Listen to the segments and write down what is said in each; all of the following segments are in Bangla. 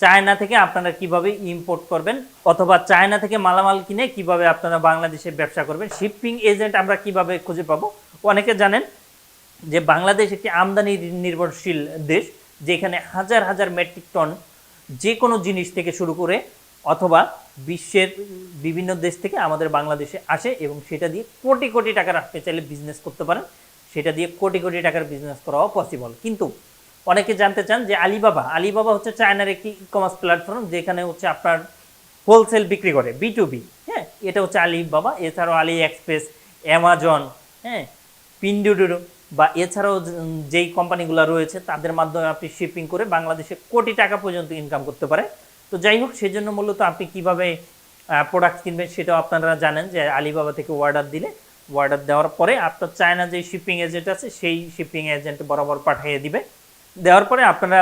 চায়না থেকে আপনারা কীভাবে ইম্পোর্ট করবেন অথবা চায়না থেকে মালামাল কিনে কীভাবে আপনারা বাংলাদেশে ব্যবসা করবেন শিপিং এজেন্ট আমরা কীভাবে খুঁজে পাবো? অনেকে জানেন যে বাংলাদেশ একটি আমদানি নির্ভরশীল দেশ যেখানে হাজার হাজার মেট্রিক টন যে কোনো জিনিস থেকে শুরু করে অথবা বিশ্বের বিভিন্ন দেশ থেকে আমাদের বাংলাদেশে আসে এবং সেটা দিয়ে কোটি কোটি টাকা রাখতে চাইলে বিজনেস করতে পারেন। সেটা দিয়ে কোটি কোটি টাকার বিজনেস করাও পসিবল কিন্তু অনেকে জানতে চান যে আলিবাবা আলিবাবা হচ্ছে চায়নার একটি ই কমার্স প্ল্যাটফর্ম যেখানে হচ্ছে আপনার হোলসেল বিক্রি করে বি টু বি হ্যাঁ? এটা হচ্ছে আলিবাবা, এছাড়াও আলি এক্সপ্রেস অ্যামাজন হ্যাঁ? পিন্ডুডুরু বা এছাড়াও যেই কোম্পানিগুলো রয়েছে তাদের মাধ্যমে আপনি শিপিং করে বাংলাদেশে কোটি টাকা পর্যন্ত ইনকাম করতে পারে। তো যাই হোক, সেজন্য মূলত আপনি কীভাবে প্রোডাক্ট কিনবেন সেটাও আপনারা জানেন যে আলিবাবা থেকে অর্ডার দিলে অর্ডার দেওয়ার পরে আপনার চায়না যে শিপিং এজেন্ট আছে সেই শিপিং এজেন্ট বরাবর পাঠিয়ে দিবে। দেওয়ার পরে আপনারা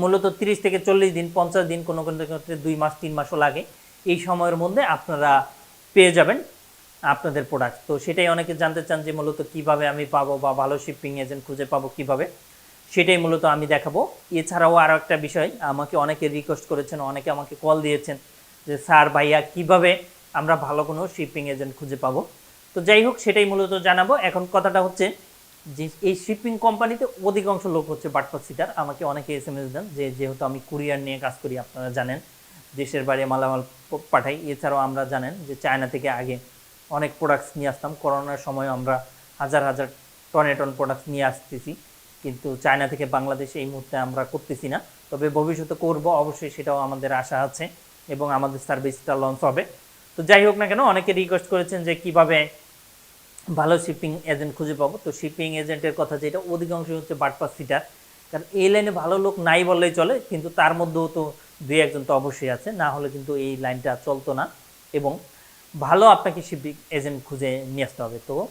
মূলত তিরিশ থেকে চল্লিশ দিন, পঞ্চাশ দিন কোনো কোনো ক্ষেত্রে দুই মাস, তিন মাসও লাগে। এই সময়ের মধ্যে আপনারা পেয়ে যাবেন আপনাদের প্রোডাক্ট তো সেটাই অনেকে জানতে চান যে মূলত কীভাবে আমি পাবো বা ভালো শিপিং এজেন্ট খুঁজে পাবো কীভাবে? সেটাই মূলত আমি দেখাবো। এছাড়াও আরও একটা বিষয়, আমাকে অনেকে রিকোয়েস্ট করেছেন, অনেকে আমাকে কল দিয়েছেন যে, স্যার ভাইয়া, কীভাবে আমরা ভালো কোনো শিপিং এজেন্ট খুঁজে পাবো? তো যাই হোক, সেটাই মূলত জানাব। এখন কথাটা হচ্ছে যে এই শিপিং কোম্পানিতে অধিকাংশ লোক হচ্ছে বাটপার সিটার। আমাকে অনেকে এস এম এস দেন যে, যেহেতু আমি কুরিয়ার নিয়ে কাজ করি, আপনারা জানেন, দেশের বাইরে মালামাল পাঠাই। এছাড়াও আমরা জানেন যে, চায়না থেকে আগে অনেক প্রোডাক্টস নিয়ে আসতাম। করোনার সময় আমরা হাজার হাজার টনে টন প্রোডাক্টস নিয়ে আসতেছি। কিন্তু চায়না থেকে বাংলাদেশে এই মুহূর্তে আমরা করতেছি না। তবে ভবিষ্যতে করব, অবশ্যই সেটাও আমাদের আশা আছে এবং আমাদের সার্ভিসটা লঞ্চ হবে। তো যাই হোক না কেন, অনেকে রিকোয়েস্ট করেছেন যে, কীভাবে ভালো শিপিং এজেন্ট খুঁজে পাবো। তো শিপিং এজেন্টের কথা যেটা অধিকাংশ হচ্ছে বাটপাস সিটার। কারণ এই লাইনে ভালো লোক নাই বললেই চলে, কিন্তু তার মধ্যেও তো দুই একজন তো অবশ্যই আছে। না হলে কিন্তু এই লাইনটা চলতো না। এবং ভালো আপনাকে শিপিং এজেন্ট খুঁজে নিয়ে আসতে হবে। তো